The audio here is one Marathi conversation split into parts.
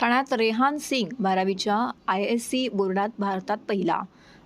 ठाण्यात रेहान सिंग बारावीच्या आय एस सी बोर्डात भारतात पहिला.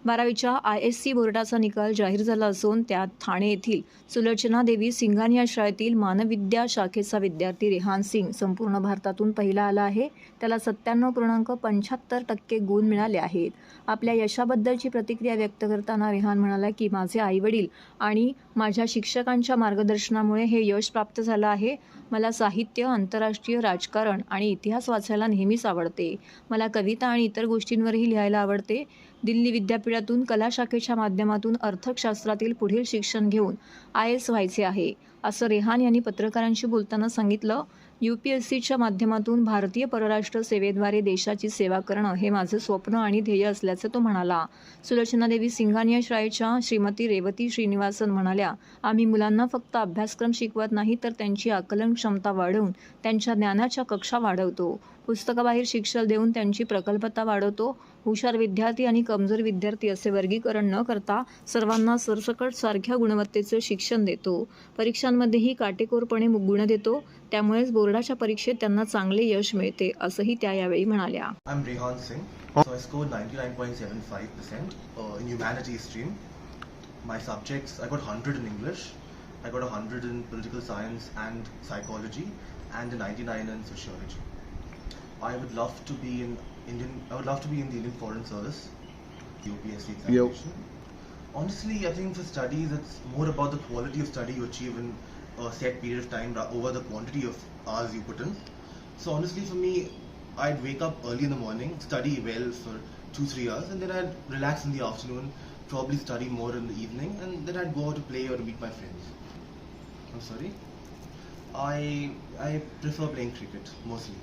बारावीच्या आय एस सी बोर्डाचा निकाल जाहीर झाला असून त्यात ठाणे येथील सुलोचना देवी सिंघानिया शाळेतील मानविद्या शाखेचा विद्यार्थी रेहान सिंग संपूर्ण भारतातून पहिला आला आहे. त्याला सत्त्याण्णव पूर्णांक पंच्याहत्तर टक्के गुण मिळाले आहेत. आपल्या यशाबद्दलची प्रतिक्रिया व्यक्त करताना रेहान म्हणाला की माझे आईवडील आणि माझ्या शिक्षकांच्या मार्गदर्शनामुळे हे यश प्राप्त झालं आहे. मला साहित्य आंतरराष्ट्रीय राजकारण आणि इतिहास वाचायला नेहमीच आवडते. मला कविता आणि इतर गोष्टींवरही लिहायला आवडते. दिल्ली विद्यापीठातून कला शाखेच्या माध्यमातून अर्थशास्त्रातील पुढील शिक्षण घेऊन आय एस व्हायचे आहे. असं रेहान यांनी पत्रकारांशी बोलताना सांगितलं. यू पी एस सीच्या माध्यमातून भारतीय परराष्ट्र सेवेद्वारे देशाची सेवा करणं हे माझं स्वप्न आणि ध्येय असल्याचं तो म्हणाला. सुलोचनादेवी सिंघानिया शाळेच्या श्रीमती रेवती श्रीनिवासन म्हणाल्या आम्ही मुलांना फक्त अभ्यासक्रम शिकवत नाही तर त्यांची आकलन क्षमता वाढवून त्यांच्या ज्ञानाच्या कक्षा वाढवतो. पुस्तकाबाहेर शिक्षण देऊन त्यांची प्रकल्पता वाढवतो. हुशार विद्यार्थी आणि कमजोर विद्यार्थी असे वर्गीकरण न करता सर्वांना सरसकट सारख्या गुणवत्तेचं शिक्षण देतो. परीक्षांमध्येही काटेकोरपणे गुण देतो. त्यामुळेच बोर्डाच्या परीक्षेत त्यांना चांगले यश मिळते असंही त्या यावेळी म्हणाल्या. Uh, My subjects, I got 100 in English, I got 100 in political science and psychology, and a 99 in sociology. I would love to be in Indian. I would love to be in the Indian Foreign Service, the UPSC examination. Honestly, I think for studies, it's more about the quality of study you achieve in a set period of time over the quantity of hours you put in. So honestly, for me, I'd wake up early in the morning, study well for two, three hours, and then I'd relax in the afternoon, probably study more in the evening, and then I'd go out to play or meet my friends. I'm sorry. I I prefer playing cricket mostly.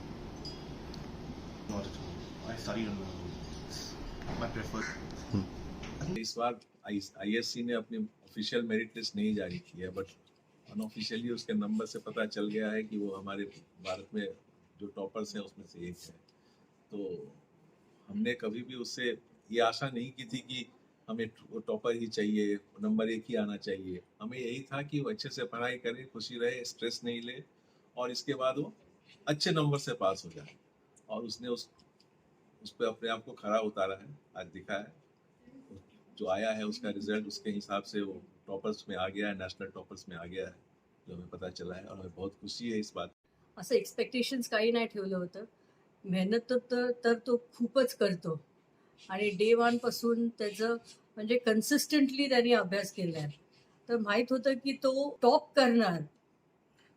Not at all. I studied on my own. It's my preferred. इस बार आईएससी ने अपनी ऑफिशियल मेरिट लिस्ट नहीं जारी की है बट अनऑफिशियली उसके नंबर से पता चल गया है कि वो हमारे भारत में जो टॉपर्स हैं उसमें से एक है तो हमने कभी भी उससे ये आशा नहीं की थी कि हमें टॉपर ही चाहिए नंबर एक ही आना चाहिए हमें यही था कि वो अच्छे से पढ़ाई करे खुशी रहे स्ट्रेस नहीं ले और इसके बाद वो अच्छे नंबर से पास हो जाए और उसने उस उस पर अपने आप को खड़ा उतारा है आज दिखा है। जो आया है उसका रिजल्ट उसके हिसाब से वो टॉपर्स में आ गया है नेशनल टॉपर्स में आ गया है जो हमें पता चला है और हमें बहुत खुशी है इस बात असं एक्सपेक्टेशन्स काही नाही ठेवलं होतं. मेहनत तर- तर तर तो खूपच करतो. आणि डे पासून त्याचं म्हणजे कन्सिस्टंटली त्यांनी अभ्यास केला आहे तर माहीत होतं की तो टॉप करणार.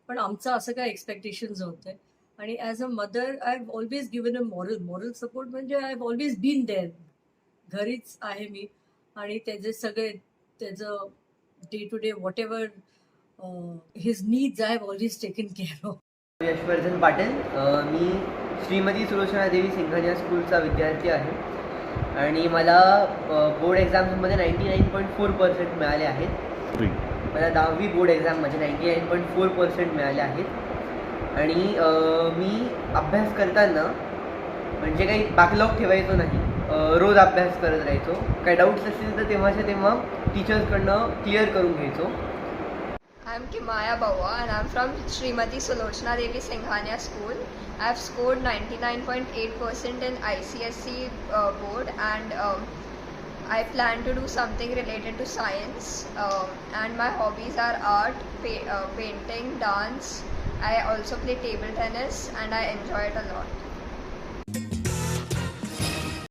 पण आमचं असं काय एक्सपेक्टेशन्स होते. आणि as a mother I have always given a moral moral support म्हणजे I have always been there घरीच आहे मी. आणि त्याचे सगळे त्याचं day to day whatever his needs I have always taken care of Yashvardhan Patil मी श्रीमती सुलोचना देवी सिंघानिया स्कूलचा विद्यार्थी आहे. आणि मला board एक्झाम्समध्ये ninety nine point four percent मिळाले आहेत. मला दहावी बोर्ड एक्झाममध्ये ninety nine point four percent मिळाले आहेत. आणि मी अभ्यास करताना म्हणजे काही बॅकलॉग ठेवायचो नाही. रोज अभ्यास करत राहायचो. काही डाऊट्स असतील तर तेव्हाच्या तेव्हा टीचर्सकडनं क्लिअर करून घ्यायचो. I am Kimaya Baba and I am from Shrimati Sulochana Devi Singhania school I have scored ninety nine point eight percent in I C S C board and I plan to do something related to science. Um, and my hobbies are art, pa- uh, painting, dance. I also play table tennis and I enjoy it a lot.